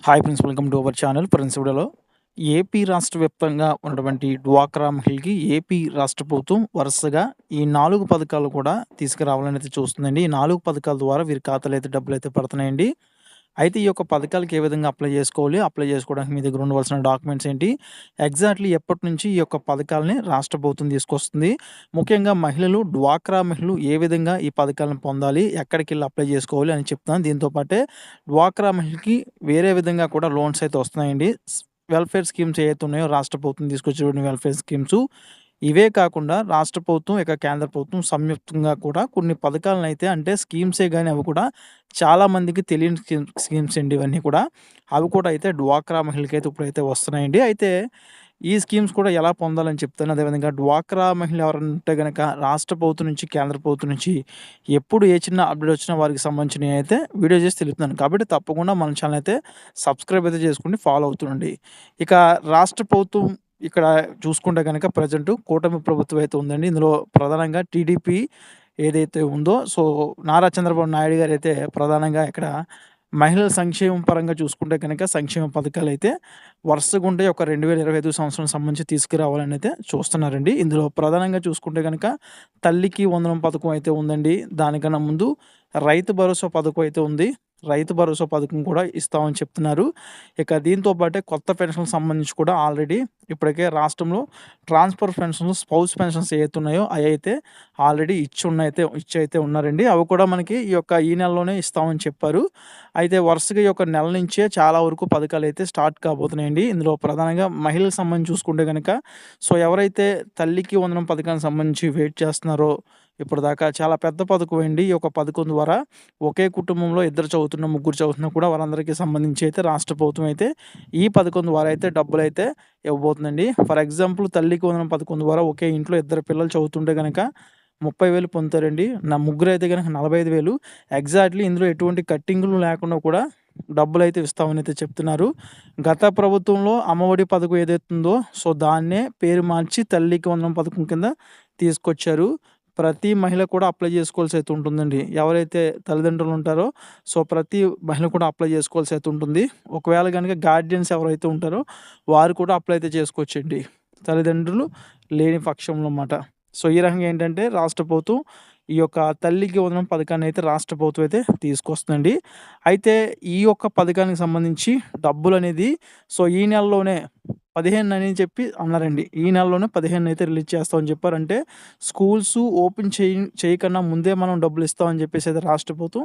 Hi friends welcome to our channel friends వీడియోలో AP రాష్ట్ర వ్యాప్తంగా ఉన్నటువంటి డ్వాక్రా మహిళకి ఏపీ రాష్ట్ర ప్రభుత్వం వరుసగా ఈ నాలుగు పథకాలు కూడా తీసుకురావాలని అయితే చూస్తుందండి. ఈ నాలుగు పథకాల ద్వారా వీరి ఖాతాలు అయితే డబ్బులు అయితే పడుతున్నాయండి. అయితే ఈ యొక్క పథకాలకి ఏ విధంగా అప్లై చేసుకోవాలి? అప్లై చేసుకోవడానికి మీ దగ్గర ఉండవలసిన డాక్యుమెంట్స్ ఏంటి? ఎగ్జాక్ట్లీ ఎప్పటి నుంచి ఈ యొక్క పథకాలని రాష్ట్ర ప్రభుత్వం తీసుకొస్తుంది? ముఖ్యంగా మహిళలు డ్వాక్రా మహిళలు ఏ విధంగా ఈ పథకాలను పొందాలి? ఎక్కడికి వెళ్ళి అప్లై చేసుకోవాలి అని చెప్తాను దీంతో పాటే డ్వాక్రా మహిళకి వేరే విధంగా కూడా లోన్స్ అయితే వస్తున్నాయండి. వెల్ఫేర్ స్కీమ్స్ ఏవైతే ఉన్నాయో రాష్ట్ర ప్రభుత్వం తీసుకొచ్చేటువంటి వెల్ఫేర్ స్కీమ్స్ ఇవే కాకుండా రాష్ట్ర ప్రభుత్వం ఇక కేంద్ర ప్రభుత్వం సంయుక్తంగా కూడా కొన్ని పథకాలను అయితే అంటే స్కీమ్సే కానీ అవి కూడా చాలామందికి తెలియని స్కీమ్ స్కీమ్స్ అండి ఇవన్నీ కూడా. అవి కూడా అయితే డ్వాక్రా మహిళకి అయితే ఇప్పుడైతే వస్తున్నాయండి. అయితే ఈ స్కీమ్స్ కూడా ఎలా పొందాలని చెప్తాను అదేవిధంగా డ్వాక్రా మహిళ ఎవరంటే కనుక రాష్ట్ర ప్రభుత్వం నుంచి కేంద్ర ప్రభుత్వం నుంచి ఎప్పుడు ఏ చిన్న అప్డేట్ వచ్చినా వారికి సంబంధించినవి అయితే వీడియో చేసి తెలుపుతున్నాను. కాబట్టి తప్పకుండా మన ఛానల్ అయితే సబ్స్క్రైబ్ అయితే చేసుకుని ఫాలో అవుతుండండి. ఇక రాష్ట్ర ప్రభుత్వం ఇక్కడ చూసుకుంటే కనుక ప్రజెంట్ కూటమి ప్రభుత్వం అయితే ఉందండి. ఇందులో ప్రధానంగా టీడీపీ ఏదైతే ఉందో సో నారా చంద్రబాబు నాయుడు గారు అయితే ప్రధానంగా ఇక్కడ మహిళల సంక్షేమం పరంగా చూసుకుంటే కనుక సంక్షేమ పథకాలు అయితే వరుసగా ఉంటే ఒక రెండు వేల ఇరవై ఐదు సంవత్సరం సంబంధించి తీసుకురావాలని అయితే చూస్తున్నారండి. ఇందులో ప్రధానంగా చూసుకుంటే కనుక తల్లికి వందనం పథకం అయితే ఉందండి. దానికన్నా ముందు రైతు భరోసా పథకం అయితే ఉంది. రైతు భరోసా పథకం కూడా ఇస్తామని చెప్తున్నారు. ఇక దీంతో పాటే కొత్త పెన్షన్ సంబంధించి కూడా ఆల్రెడీ ఇప్పటికే రాష్ట్రంలో ట్రాన్స్ఫర్ పెన్షన్స్ స్పౌస్ పెన్షన్స్ ఏవైతే ఉన్నాయో అవి అయితే ఆల్రెడీ ఇచ్చి ఉన్నైతే ఇచ్చి అయితే ఉన్నారండి. అవి కూడా మనకి ఈ యొక్క ఈ నెలలోనే ఇస్తామని చెప్పారు. అయితే వరుసగా ఈ యొక్క నెల నుంచే చాలా వరకు పథకాలు అయితే స్టార్ట్ కాబోతున్నాయండి. ఇందులో ప్రధానంగా మహిళలకు సంబంధించి చూసుకుంటే కనుక సో ఎవరైతే తల్లికి వందనం పథకానికి సంబంధించి వెయిట్ చేస్తున్నారో ఇప్పటిదాకా చాలా పెద్ద పథకం అండి. ఈ యొక్క పథకం ద్వారా ఒకే కుటుంబంలో ఇద్దరు చదువుతున్న ముగ్గురు చదువుతున్న కూడా వారందరికీ సంబంధించి అయితే రాష్ట్ర ప్రభుత్వం అయితే ఈ పథకం ద్వారా అయితే డబ్బులు అయితే ఇవ్వబోతుందండి. ఫర్ ఎగ్జాంపుల్ తల్లికి వందనం పథకం ద్వారా ఒకే ఇంట్లో ఇద్దరు పిల్లలు చదువుతుంటే కనుక ముప్పై వేలు పొందుతారండి. నా ముగ్గురు అయితే కనుక నలభై ఐదు వేలు. ఎగ్జాక్ట్లీ ఇందులో ఎటువంటి కట్టింగులు లేకుండా కూడా డబ్బులు అయితే ఇస్తామని అయితే చెప్తున్నారు. గత ప్రభుత్వంలో అమ్మఒడి పథకం ఏదైతుందో సో దాన్నే పేరు మార్చి తల్లికి వందనం పథకం కింద తీసుకొచ్చారు. ప్రతి మహిళ కూడా అప్లై చేసుకోవాల్సి అయితే ఉంటుందండి. ఎవరైతే తల్లిదండ్రులు ఉంటారో సో ప్రతి మహిళ కూడా అప్లై చేసుకోవాల్సి అయితే ఉంటుంది. ఒకవేళ కనుక గార్డియన్స్ ఎవరైతే ఉంటారో వారు కూడా అప్లై అయితే చేసుకోవచ్చండి. తల్లిదండ్రులు లేని పక్షంలో అన్నమాట. సో ఈ రకంగా ఏంటంటే రాష్ట్ర ప్రభుత్వం ఈ యొక్క తల్లికి వందనం పథకాన్ని అయితే రాష్ట్ర ప్రభుత్వం అయితే తీసుకొస్తుందండి. అయితే ఈ యొక్క పథకానికి సంబంధించి డబ్బులు అనేది సో ఈ నెలలోనే పదిహేను అని చెప్పి అన్నారండి. ఈ నెలలోనే పదిహేను అయితే రిలీజ్ చేస్తామని చెప్పారంటే స్కూల్స్ ఓపెన్ చేయ చేయకన్నా ముందే మనం డబ్బులు ఇస్తామని చెప్పేసి అయితే రాష్ట్ర ప్రభుత్వం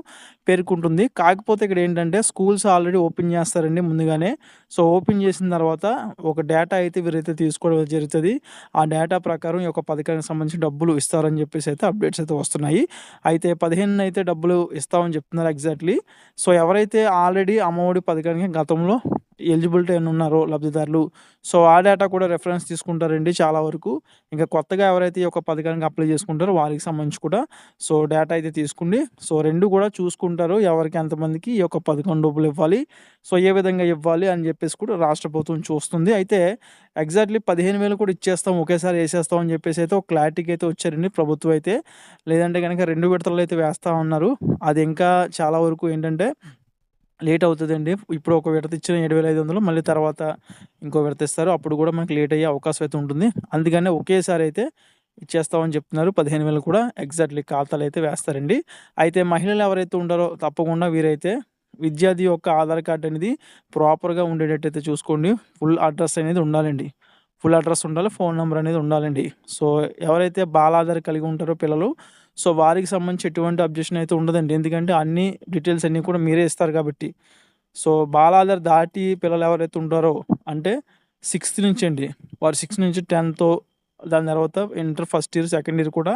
పేర్కొంటుంది. కాకపోతే ఇక్కడ ఏంటంటే స్కూల్స్ ఆల్రెడీ ఓపెన్ చేస్తారండి ముందుగానే. సో ఓపెన్ చేసిన తర్వాత ఒక డేటా అయితే వీరైతే తీసుకోవడం జరుగుతుంది. ఆ డేటా ప్రకారం ఈ యొక్క పథకానికి సంబంధించి డబ్బులు ఇస్తారని చెప్పేసి అయితే అప్డేట్స్ అయితే వస్తున్నాయి. అయితే పదిహేను అయితే డబ్బులు ఇస్తామని చెప్తున్నారు ఎగ్జాక్ట్లీ. సో ఎవరైతే ఆల్రెడీ అమ్మఒడి పథకానికి గతంలో ఎలిజిబిలిటీ అని ఉన్నారో లబ్ధిదారులు. సో ఆ డేటా కూడా రెఫరెన్స్ తీసుకుంటారండి చాలా వరకు. ఇంకా కొత్తగా ఎవరైతే ఈ యొక్క పథకానికి అప్లై చేసుకుంటారో వారికి సంబంధించి కూడా. సో డేటా అయితే తీసుకుండి. సో రెండు కూడా చూసుకుంటారు. ఎవరికి ఎంతమందికి ఈ యొక్క పథకం డబ్బులు ఇవ్వాలి. సో ఏ విధంగా ఇవ్వాలి అని చెప్పేసి కూడా రాష్ట్ర ప్రభుత్వం చూస్తుంది. అయితే ఎగ్జాక్ట్లీ పదిహేను వేలు కూడా ఇచ్చేస్తాం. ఒకేసారి వేసేస్తాం అని చెప్పేసి అయితే ఒక క్లారిటీకి అయితే వచ్చారండి ప్రభుత్వం అయితే. లేదంటే కనుక రెండు విడతలు అయితే వేస్తూ ఉన్నారు. అది ఇంకా చాలా వరకు ఏంటంటే లేట్ అవుతుందండి. ఇప్పుడు ఒక విడత ఇచ్చిన ఏడు వేల ఐదు వందలు మళ్ళీ తర్వాత ఇంకో విడత ఇస్తారు. అప్పుడు కూడా మనకి లేట్ అయ్యే అవకాశం అయితే ఉంటుంది. అందుకనే ఒకేసారి అయితే ఇచ్చేస్తామని చెప్తున్నారు. పదిహేను వేలు కూడా ఎగ్జాక్ట్లీ ఖాతాలు అయితే వేస్తారండి. అయితే మహిళలు ఎవరైతే ఉండారో తప్పకుండా వీరైతే విద్యార్థి యొక్క ఆధార్ కార్డ్ అనేది ప్రాపర్గా ఉండేటట్టయితే చూసుకోండి. ఫుల్ అడ్రస్ అనేది ఉండాలండి. ఫుల్ అడ్రస్ ఉండాలి ఫోన్ నెంబర్ అనేది ఉండాలండి. సో ఎవరైతే బాలాధార్ కలిగి ఉంటారో పిల్లలు సో వారికి సంబంధించి ఎటువంటి అబ్జెక్షన్ అయితే ఉండదండి. ఎందుకంటే అన్ని డీటెయిల్స్ అన్నీ కూడా మీరే ఇస్తారు కాబట్టి. సో బాలాదర్ దాటి పిల్లలు ఎవరైతే ఉంటారో అంటే సిక్స్త్ నుంచి అండి. వారు సిక్స్త్ నుంచి టెన్త్ దాని తర్వాత inter first year second year కూడా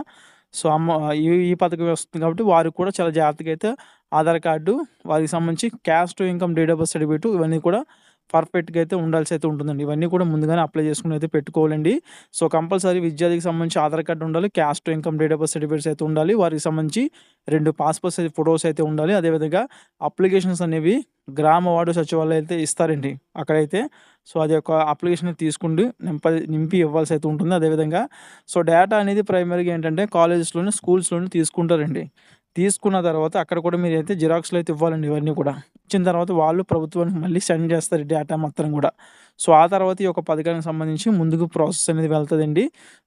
సో అమ్మ ఈ ఈ పథకం వస్తుంది కాబట్టి వారికి కూడా చాలా జాగ్రత్తగా అయితే ఆధార్ కార్డు వారికి సంబంధించి caste income date of birth certificate ఇవన్నీ కూడా పర్ఫెక్ట్గా అయితే ఉండాల్సి అయితే ఉంటుందండి. ఇవన్నీ కూడా ముందుగానే అప్లై చేసుకుని అయితే పెట్టుకోవాలండి. సో కంపల్సరీ విద్యార్థికి సంబంధించి ఆధార్ కార్డు ఉండాలి caste income date of certificates అయితే ఉండాలి వారికి సంబంధించి రెండు పాస్పోర్ట్స్ అయితే ఫొటోస్ అయితే ఉండాలి. అదేవిధంగా అప్లికేషన్స్ అనేవి గ్రామ వార్డు సచివాలయం అయితే ఇస్తారండి అక్కడైతే. సో అది ఒక అప్లికేషన్ తీసుకుంటూ నింప నింపి ఇవ్వాల్సి అయితే ఉంటుంది. అదేవిధంగా సో డేటా అనేది ప్రైమరీగా ఏంటంటే కాలేజెస్లోనే స్కూల్స్లోనే తీసుకుంటారండి. తీసుకున్న తర్వాత అక్కడ కూడా మీరు అయితే జిరాక్స్‌లు అయితే ఇవ్వాలండి ఇవన్నీ కూడా. ఇచ్చిన తర్వాత వాళ్ళు ప్రభుత్వానికి మళ్ళీ సెండ్ చేస్తారు డేటా మొత్తం కూడా. సో, ఆ తర్వాత ఈ యొక్క పథకానికి సంబంధించి ముందుకు ప్రాసెస్ అనేది వెళ్తుందండి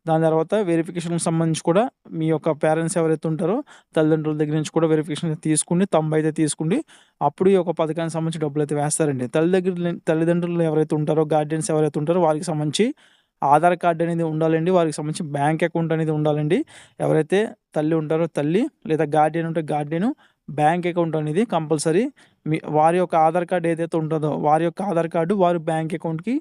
దాని తర్వాత వెరిఫికేషన్‌కి సంబంధించి కూడా మీ యొక్క పేరెంట్స్ ఎవరైతే ఉంటారో తల్లిదండ్రుల దగ్గర నుంచి కూడా వెరిఫికేషన్ తీసుకొని తొంభై అయితే తీసుకోండి. అప్పుడు ఈ యొక్క పథకానికి సంబంధించి డబ్బులు అయితే వేస్తారండి. తల్లి దగ్గర తల్లిదండ్రులు ఎవరైతే ఉంటారో గార్డియన్స్ ఎవరైతే ఉంటారో వారికి సంబంధించి ఆధార్ కార్డ్ అనేది ఉండాలండి. వారికి సంబంధించి బ్యాంక్ అకౌంట్ అనేది ఉండాలండి. ఎవరైతే తల్లి ఉంటారో తల్లి లేదా గార్డియన్ ఉంటే గార్డియను బ్యాంక్ అకౌంట్ అనేది కంపల్సరీ మీ వారి యొక్క ఆధార్ కార్డ్ ఏదైతే ఉంటుందో వారి యొక్క ఆధార్ కార్డు వారి బ్యాంక్ అకౌంట్‌కి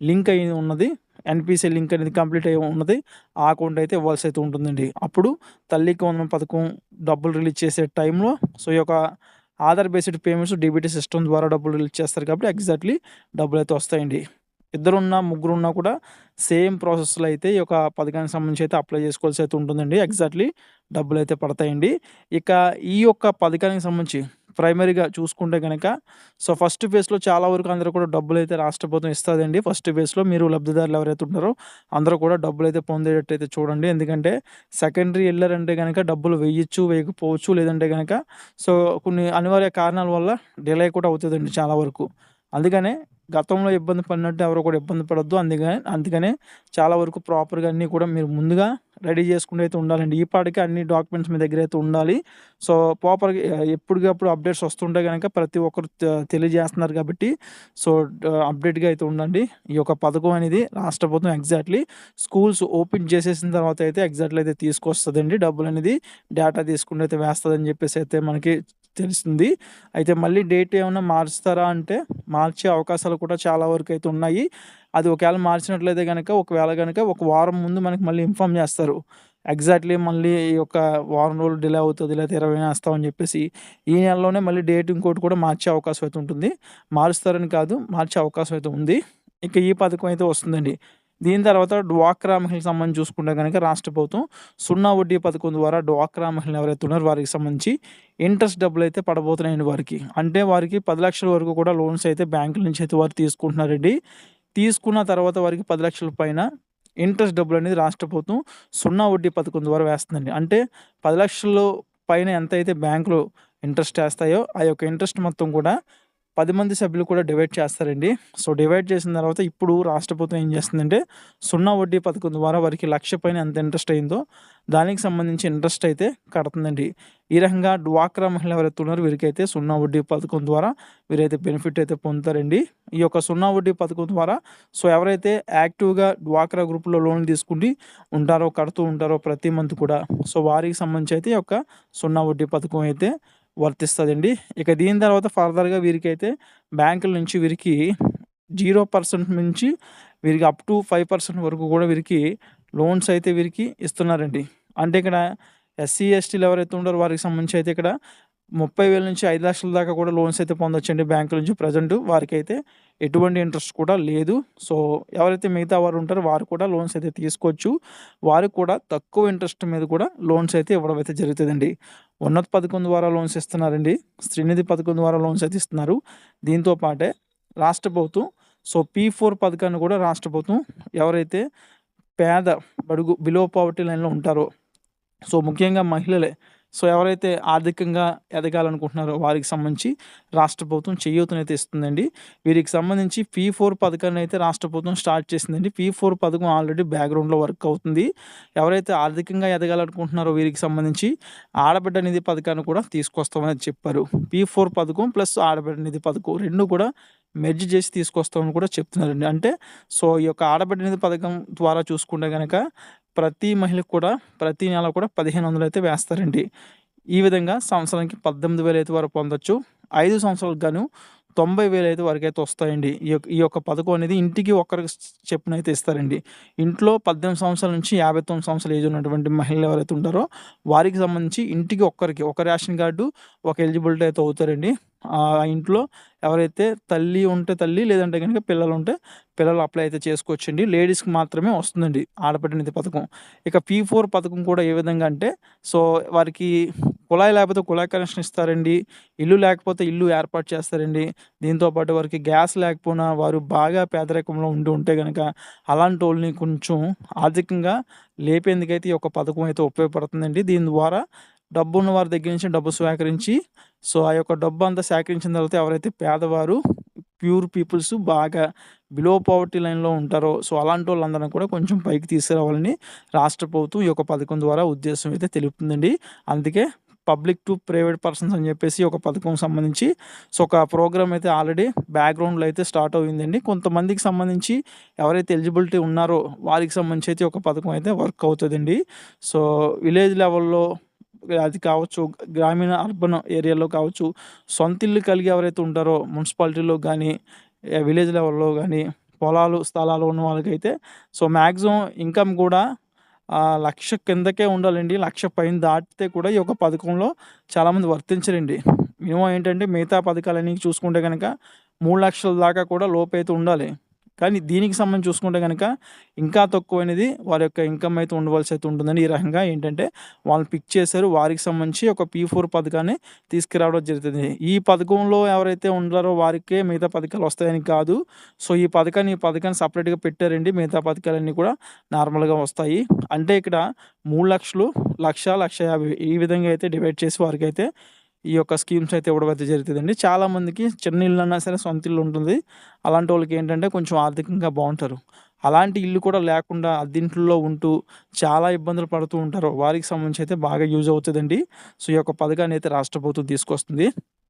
లింక్ అయ్యి ఉన్నది. ఎన్పిసి లింక్ అనేది కంప్లీట్ అయ్యి ఉన్నది. ఆ అకౌంట్ అయితే ఇవ్వాల్సి అయితే ఉంటుందండి. అప్పుడు తల్లికి వందన పథకం డబ్బులు రిలీజ్ చేసే టైంలో సో, ఈ యొక్క Aadhaar based payments DBT system ద్వారా డబ్బులు రిలీజ్ చేస్తారు కాబట్టి ఎగ్జాక్ట్‌లీ డబ్బులైతే వస్తాయండి. ఇద్దరున్నా, ముగ్గురున్నా కూడా సేమ్ ప్రాసెస్‌లో అయితే ఈ యొక్క పథకానికి సంబంధించి అయితే అప్లై చేసుకోవాల్సి అయితే ఉంటుందండి. ఎగ్జాక్ట్‌లీ డబ్బులు అయితే పడతాయండి. ఇక ఈ యొక్క పథకానికి సంబంధించి ప్రైమరీగా చూసుకుంటే కనుక సో, ఫస్ట్ ఫేజ్‌లో చాలా వరకు అందరూ కూడా డబ్బులు అయితే రాష్ట్ర ప్రభుత్వం ఇస్తుందండి ఫస్ట్ ఫేజ్‌లో మీరు లబ్ధిదారులు ఎవరైతే ఉంటారో అందరూ కూడా డబ్బులు అయితే పొందేటట్టు అయితే చూడండి. ఎందుకంటే సెకండరీ వెళ్ళారంటే కనుక డబ్బులు వేయచ్చు వేయకపోవచ్చు. లేదంటే గనక సో, కొన్ని అనివార్య కారణాల వల్ల డిలే కూడా అవుతుందండి చాలా వరకు. అందుకనే గతంలో ఇబ్బంది పడినట్టు ఎవరు కూడా ఇబ్బంది పడద్దు అందుకని అందుకనే చాలా వరకు ప్రాపర్‌గా అన్నీ కూడా మీరు ముందుగా రెడీ చేసుకుంటూ అయితే ఉండాలండి. ఈ పాటికి అన్ని డాక్యుమెంట్స్ మీ దగ్గర అయితే ఉండాలి. సో, ప్రాపర్‌గా ఎప్పటికప్పుడు అప్డేట్స్ వస్తుంటే కనుక ప్రతి ఒక్కరు తెలియజేస్తున్నారు కాబట్టి సో, అప్డేట్‌గా అయితే ఉండండి. ఈ యొక్క పథకం అనేది రాష్ట్ర ప్రభుత్వం ఎగ్జాక్ట్‌లీ స్కూల్స్ ఓపెన్ చేసేసిన తర్వాత అయితే ఎగ్జాక్ట్‌లీ అయితే డబ్బులు అనేది డేటా తీసుకుంటే అయితే వేస్తుందని చెప్పేసి అయితే మనకి తెలుస్తుంది అయితే మళ్ళీ డేట్ ఏమైనా మార్చుతారా అంటే మార్చే అవకాశాలు కూడా చాలా వరకు అయితే ఉన్నాయి. అది ఒకవేళ మార్చినట్లయితే కనుక ఒకవేళ కనుక ఒక వారం ముందు మనకి మళ్ళీ ఇన్ఫార్మ్ చేస్తారు. ఎగ్జాక్ట్‌లీ మళ్ళీ ఈ యొక్క వారం రోజులు డిలే అవుతుంది లేతే 20న ఏస్తామని చెప్పేసి. ఈ నెలలోనే మళ్ళీ డేట్ ఇంకోటి కూడా మార్చే అవకాశం అయితే ఉంటుంది. మారుస్తారని కాదు మార్చే అవకాశం అయితే ఉంది. ఇక ఈ పథకం అయితే వస్తుందండి. దీని తర్వాత డ్వాక్రా మహిళకి సంబంధించి చూసుకుంటే కనుక రాష్ట్ర ప్రభుత్వం సున్నా వడ్డీ పథకం ద్వారా డ్వాక్రా మహిళలు ఎవరైతే ఉన్నారో వారికి సంబంధించి ఇంట్రెస్ట్ డబ్బులు అయితే పడబోతున్నాయండి వారికి. అంటే వారికి పది లక్షల వరకు కూడా లోన్స్ అయితే బ్యాంకుల నుంచి అయితే వారు తీసుకుంటున్నారండి. తీసుకున్న తర్వాత వారికి పది లక్షల పైన ఇంట్రెస్ట్ డబ్బులనేది రాష్ట్ర ప్రభుత్వం సున్నా వడ్డీ పథకం ద్వారా వేస్తుందండి. అంటే పది లక్షలు పైన ఎంతైతే బ్యాంకులు ఇంట్రెస్ట్ వేస్తాయో ఆ యొక్క ఇంట్రెస్ట్ మొత్తం కూడా పది మంది సభ్యులు కూడా డివైడ్ చేస్తారండి. సో, డివైడ్ చేసిన తర్వాత ఇప్పుడు రాష్ట్ర ప్రభుత్వం ఏం చేస్తుందంటే సున్నా వడ్డీ పథకం ద్వారా వారికి లక్ష పైన ఎంత ఇంట్రెస్ట్ అయిందో దానికి సంబంధించి ఇంట్రెస్ట్ అయితే కడుతుందండి. ఈ రకంగా డ్వాక్రా మహిళ ఎవరైతే ఉన్నారో వీరికైతే సున్నా వడ్డీ పథకం ద్వారా వీరైతే బెనిఫిట్ అయితే పొందుతారండి. ఈ యొక్క సున్నా వడ్డీ పథకం ద్వారా సో, ఎవరైతే యాక్టివ్‌గా డ్వాక్రా గ్రూప్‌లో లోన్‌లు తీసుకుండి ఉంటారో, కడుతూ ఉంటారో ప్రతి మంత్ కూడా సో, వారికి సంబంధించి అయితే ఈ యొక్క సున్నా వడ్డీ పథకం అయితే వర్తిస్తుందండి ఇక దీని తర్వాత ఫర్దర్‌గా వీరికైతే బ్యాంకుల నుంచి వీరికి జీరో పర్సెంట్ నుంచి వీరికి అప్ టు ఫైవ్ పర్సెంట్ వరకు కూడా వీరికి లోన్స్ అయితే వీరికి ఇస్తున్నారండి. అంటే ఇక్కడ ఎస్సీ, ఎస్టీలు ఎవరైతే ఉన్నారో వారికి సంబంధించి అయితే ఇక్కడ ముప్పై వేల నుంచి ఐదు లక్షల దాకా కూడా లోన్స్ అయితే పొందొచ్చండి బ్యాంకుల నుంచి ప్రెజెంట్ వారికైతే ఎటువంటి ఇంట్రెస్ట్ కూడా లేదు. సో, ఎవరైతే మిగతా వారు ఉంటారో వారు కూడా లోన్స్ అయితే తీసుకోవచ్చు. వారికి కూడా తక్కువ ఇంట్రెస్ట్ మీద కూడా లోన్స్ అయితే ఇవ్వడం అయితే జరుగుతుందండి ఉన్నత పథకం ద్వారా లోన్స్ ఇస్తున్నారండి. శ్రీనిధి పథకం ద్వారా లోన్స్ అయితే ఇస్తున్నారు. దీంతో పాటే రాష్ట్ర ప్రభుత్వం సో, పీ4 పథకాన్ని కూడా రాష్ట్ర ప్రభుత్వం ఎవరైతే పేద బడుగు బిలో పావర్టీ లైన్‌లో ఉంటారో సో, ముఖ్యంగా మహిళలే సో, ఎవరైతే ఆర్థికంగా ఎదగాలనుకుంటున్నారో వారికి సంబంధించి రాష్ట్ర ప్రభుత్వం చేయూతనైతే ఇస్తుందండి. వీరికి సంబంధించి పీ4 పథకాన్ని అయితే రాష్ట్ర ప్రభుత్వం స్టార్ట్ చేసిందండి. పీ4 పథకం ఆల్రెడీ బ్యాక్‌గ్రౌండ్‌లో వర్క్ అవుతుంది. ఎవరైతే ఆర్థికంగా ఎదగాలనుకుంటున్నారో వీరికి సంబంధించి ఆడబిడ్డ నిధి పథకాన్ని కూడా తీసుకొస్తామని చెప్పారు. పీ4 పథకం ప్లస్ ఆడబిడ్డ నిధి పథకం రెండు కూడా మెర్జ్ చేసి తీసుకొస్తామని కూడా చెప్తున్నారండి. అంటే సో, ఈ యొక్క ఆడబిడ్డ నిధి పథకం ద్వారా చూసుకుంటే కనుక ప్రతి మహిళకు కూడా ప్రతి నెల కూడా 1,500 అయితే వేస్తారండి. ఈ విధంగా సంవత్సరానికి 18,000 అయితే వారు పొందొచ్చు. ఐదు సంవత్సరాలకు గాను తొంభై వేలు అయితే వారికైతే వస్తాయండి. ఈ యొక్క ఈ యొక్క పథకం అనేది ఇంటికి ఒక్కరికి చొప్పున అయితే ఇస్తారండి. ఇంట్లో 18 సంవత్సరాల నుంచి 59 సంవత్సరాల ఏజ్ ఉన్నటువంటి మహిళలు ఎవరైతే ఉంటారో వారికి సంబంధించి ఇంటికి ఒక్కరికి ఒక రేషన్ కార్డు, ఒక ఎలిజిబిలిటీ అయితే అవుతారండి. ఆ ఇంట్లో ఎవరైతే తల్లి ఉంటే తల్లి లేదంటే కనుక పిల్లలు ఉంటే పిల్లలు అప్లై అయితే చేసుకోవచ్చండి. లేడీస్‌కి మాత్రమే వస్తుందండి ఆడపడినది పథకం. ఇక పీ ఫోర్ పథకం కూడా ఏ విధంగా అంటే సో, వారికి కుళాయి లేకపోతే కుళాయి కనెక్షన్ ఇస్తారండి. ఇల్లు లేకపోతే ఇల్లు ఏర్పాటు చేస్తారండి. దీంతో పాటు వారికి గ్యాస్ లేకపోయినా వారు బాగా పేదరికంలో ఉండి ఉంటే కనుక అలాంటి వాళ్ళని కొంచెం ఆర్థికంగా లేపేందుకైతే ఈ యొక్క పథకం అయితే ఉపయోగపడుతుందండి. దీని ద్వారా డబ్బున్న వారి దగ్గర నుంచి డబ్బు సేకరించి సో ఆ యొక్క డబ్బు అంతా సేకరించిన తర్వాత ఎవరైతే పేదవారు ప్యూర్ పీపుల్స్ బాగా బిలో పవర్టీ లైన్లో ఉంటారో సో అలాంటి వాళ్ళందరినీ కూడా కొంచెం పైకి తీసుకురావాలని రాష్ట్ర ప్రభుత్వం ఈ యొక్క పథకం ద్వారా ఉద్దేశం అయితే తెలుపుతుందండి అందుకే పబ్లిక్ టు ప్రైవేట్ పర్సన్స్ అని చెప్పేసి ఒక పథకం సంబంధించి. సో ఒక ప్రోగ్రామ్ అయితే ఆల్రెడీ బ్యాక్గ్రౌండ్లో అయితే స్టార్ట్ అయిందండి. కొంతమందికి సంబంధించి ఎవరైతే ఎలిజిబిలిటీ ఉన్నారో వారికి సంబంధించి అయితే ఒక పథకం అయితే వర్క్ అవుతుందండి. సో విలేజ్ లెవెల్లో అది కావచ్చు గ్రామీణ అర్బన్ ఏరియాలో కావచ్చు సొంత ఇల్లు కలిగి ఎవరైతే ఉంటారో మున్సిపాలిటీలో కానీ విలేజ్ లెవెల్లో కానీ పొలాలు స్థలాలు ఉన్న వాళ్ళకైతే సో మ్యాక్సిమం ఇన్కమ్ కూడా లక్ష కిందకే ఉండాలండి. లక్ష పైన దాటితే కూడా ఈ యొక్క పథకంలో చాలామంది వర్తించరండి. మినిమం ఏంటంటే మిగతా పథకాలన్నీ చూసుకుంటే కనుక మూడు లక్షల దాకా కూడా లోపు అయితే ఉండాలి. కానీ దీనికి సంబంధించి చూసుకుంటే కనుక ఇంకా తక్కువ అనేది వారి యొక్క ఇన్కమ్ అయితే ఉండవలసి అయితే ఉంటుందని ఈ రకంగా ఏంటంటే వాళ్ళని పిక్ చేశారు. వారికి సంబంధించి ఒక పీ ఫోర్ పథకాన్ని తీసుకురావడం జరుగుతుంది. ఈ పథకంలో ఎవరైతే ఉండారో వారికే మిగతా పథకాలు వస్తాయని కాదు. సో ఈ పథకాన్ని ఈ పథకాన్ని సపరేట్గా పెట్టారండి. మిగతా పథకాలన్నీ కూడా నార్మల్గా వస్తాయి. అంటే ఇక్కడ మూడు లక్షలు లక్ష లక్ష యాభై ఈ విధంగా అయితే డివైడ్ చేసి వారికి అయితే ఈ యొక్క స్కీమ్స్ అయితే ఇవ్వడం అయితే జరుగుతుందండి. చాలామందికి చిన్న ఇల్లు అన్నా సరే సొంత ఇల్లు ఉంటుంది. అలాంటి వాళ్ళకి ఏంటంటే కొంచెం ఆర్థికంగా బాగుంటారు. అలాంటి ఇల్లు కూడా లేకుండా అద్దెంట్లో ఉంటూ చాలా ఇబ్బందులు పడుతూ ఉంటారు. వారికి సంబంధించి అయితే బాగా యూజ్ అవుతుందండి. సో ఈ యొక్క పథకాన్ని అయితే రాష్ట్ర ప్రభుత్వం తీసుకొస్తుంది.